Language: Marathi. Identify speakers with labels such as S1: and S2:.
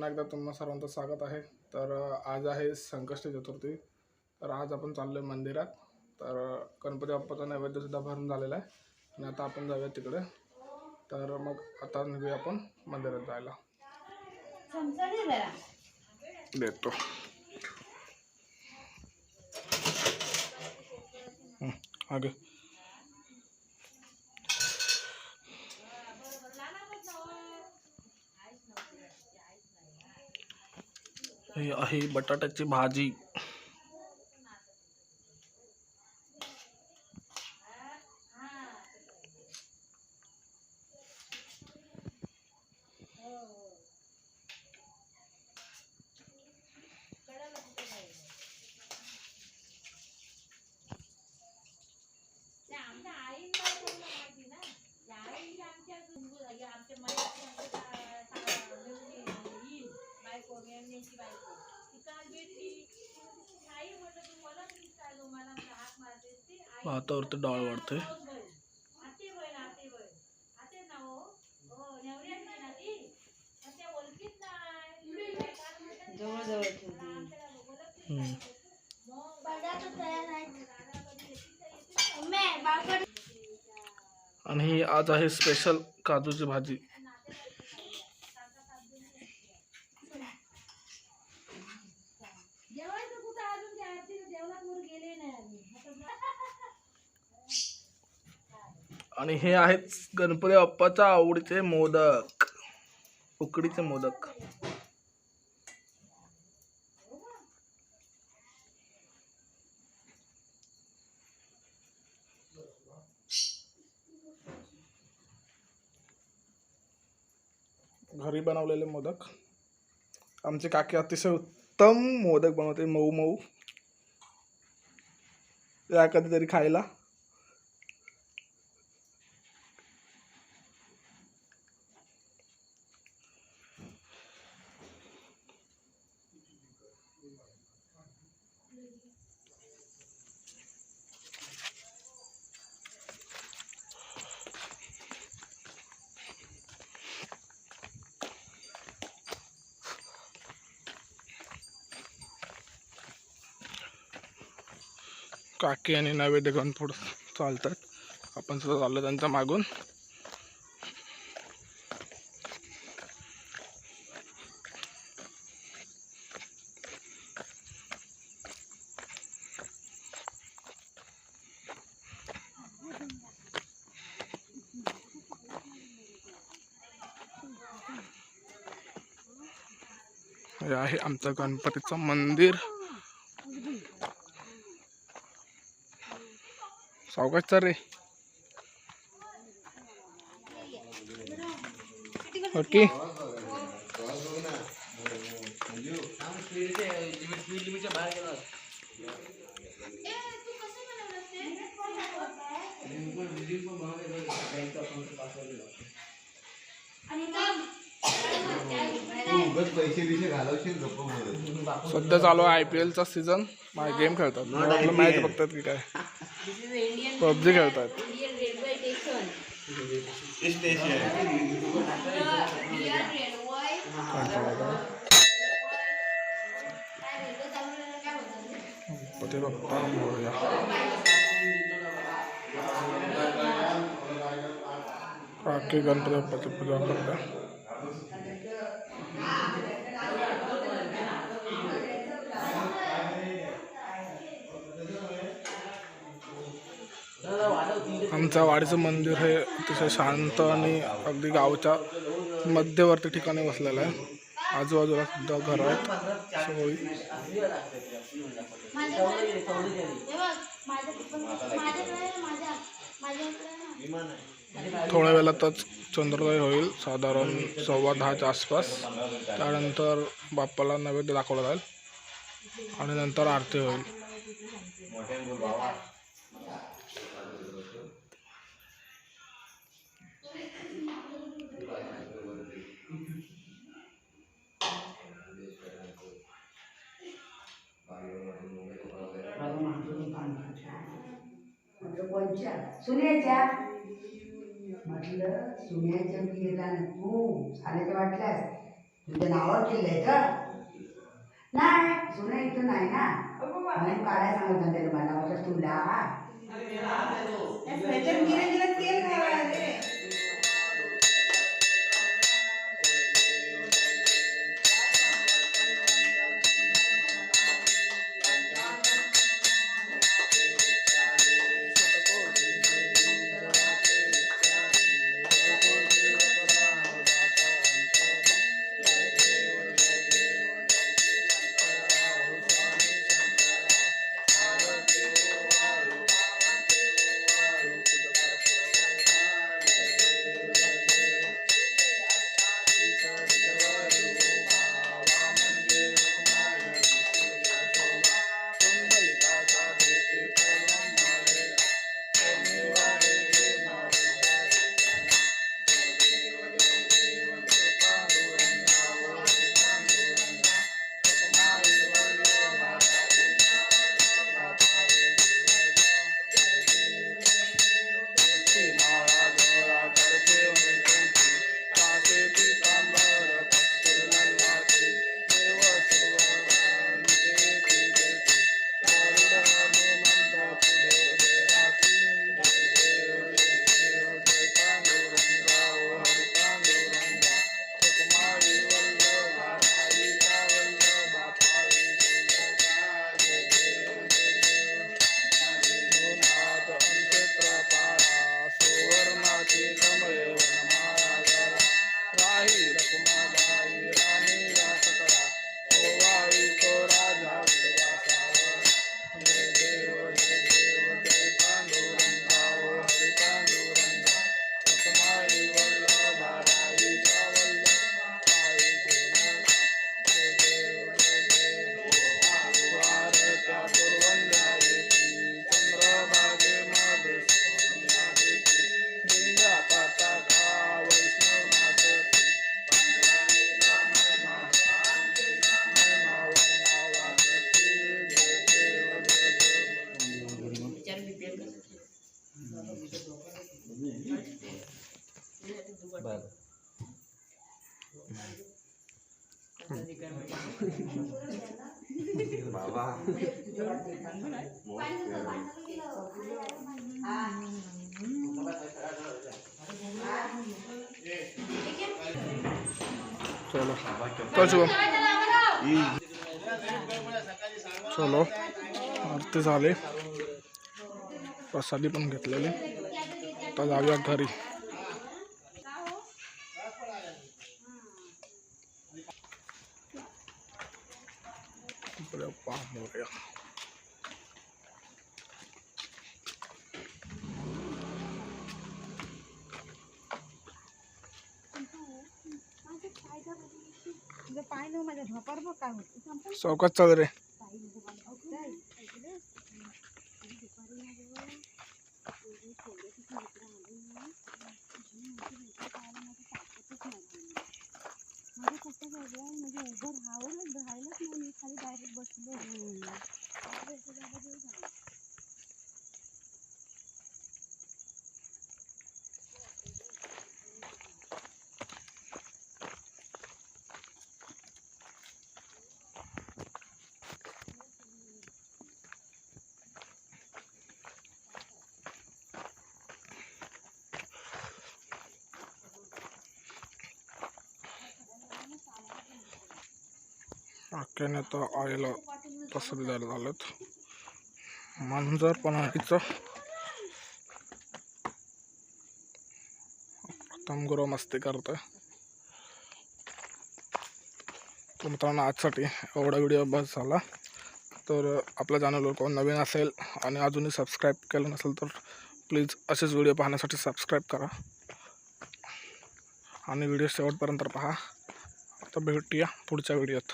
S1: पुन्हा एकदा तुम्हाला सर्वांचं स्वागत आहे. तर आज आहे संकष्टी चतुर्थी. तर आज आपण चाललो आहे मंदिरात. तर गणपती बाप्पाचा नैवेद्यसुद्धा भरून झालेला आहे. आणि आता आपण जाऊया तिकडे. तर मग आता निघूया आपण मंदिरात जायला. देतो. आगे. हे आहे बटाट्याची भाजी
S2: ते आमच्या आईला कोणाला माहिती ना त्या आईला आमच्या गुंगू- या आमच्या मळ्यातली आमच्या सा- सा- मेवणी, ही बायको मेवण्याची बायको ती काल भेटली आई म्हटलं तू मला दिसताय मला आमचा हाक मारते ती आई
S1: भातावरती डाळ वाढते
S2: जाऊन बघ. आते बघ ना, आते बघ. आते ना हो. हो, नवऱ्याची ना ती. पण त्या ओळखीत नाही. काल म्हटलं ती
S3: जवळ-जवळ
S2: काय-
S3: ठेवते.
S2: आमच्याला ओळखतीच
S1: हम्म.
S2: नाही. मग दादा कधी येतीच आहे, येतीच आहे.
S1: आणि ही आज आहे स्पेशल काजूची भाजी. आणि हे आहेत गणपती बाप्पाच्या आवडीचे मोदक. उकडीचे मोदक. घरी बनवलेले मोदक. आमचे काकी अतिशय उत्तम मोदक बनवते मऊ मऊ. या कधीतरी खायला. काकी आणि नैवेद्य घेऊन पुढं चालतात. आपण सुद्धा चाललो त्यांच्या मागून. हे आहे आमचं गणपतीचं मंदिर. सावकाश तर रे. ओके. सध्या चालू आहे आय पी एलचा सीझन. गेम खेळतात. मॅच बघतात की काय. पबजी खेळतात गणपती. काकी गणपती बाप्पाची पूजा करतात आमच्या वाडीचं मंदिर हे अतिशय शांत आणि अगदी गावच्या मध्यवर्ती ठिकाणी बसलेलं आहे. आजूबाजूला सुद्धा घर आहेत. सगळी थोड्या वेळातच चंद्रोदय होईल. साधारण सव्वा दहाच्या आसपास. त्यानंतर बाप्पाला नैवेद्य दाखवला जाईल. आणि नंतर आरती होईल.
S3: कोणच्या सुनेच्या म्हटलं सुन्याच्या पियला तू खाण्याच्या वाटल्यास. तुमच्या नावावर केलंय का नाही सुने इथं नाही ना. म्हणून काढायला सांगत होते मला. कसं तुला
S1: त्याच्यात गिरे गिरे तेल घालायला
S4: बाबा
S5: चलो. चल शुभम चलो. आरती झाली. प्रसादी पण घेतलेली. आता जाऊया घरी. इकडे पहा मोरया.
S1: तुझं पाय न माझ्या झोपार बघ काय होत
S5: चौकात चाल रे. अख्याने तर आईला प्रसादी द्यायला झालेत मांजर पण आईचं प्रथम गुरु मस्ती करतोय. तर मित्रांनो आजसाठी एवढा व्हिडिओ बस झाला. तर आपल्या चॅनलवर कोण नवीन असेल आणि अजूनही सबस्क्राईब केलं नसेल तर प्लीज असेच व्हिडिओ पाहण्यासाठी सबस्क्राईब करा. आणि व्हिडिओ शेवटपर्यंत पहा. आता भेटूया पुढच्या व्हिडिओत.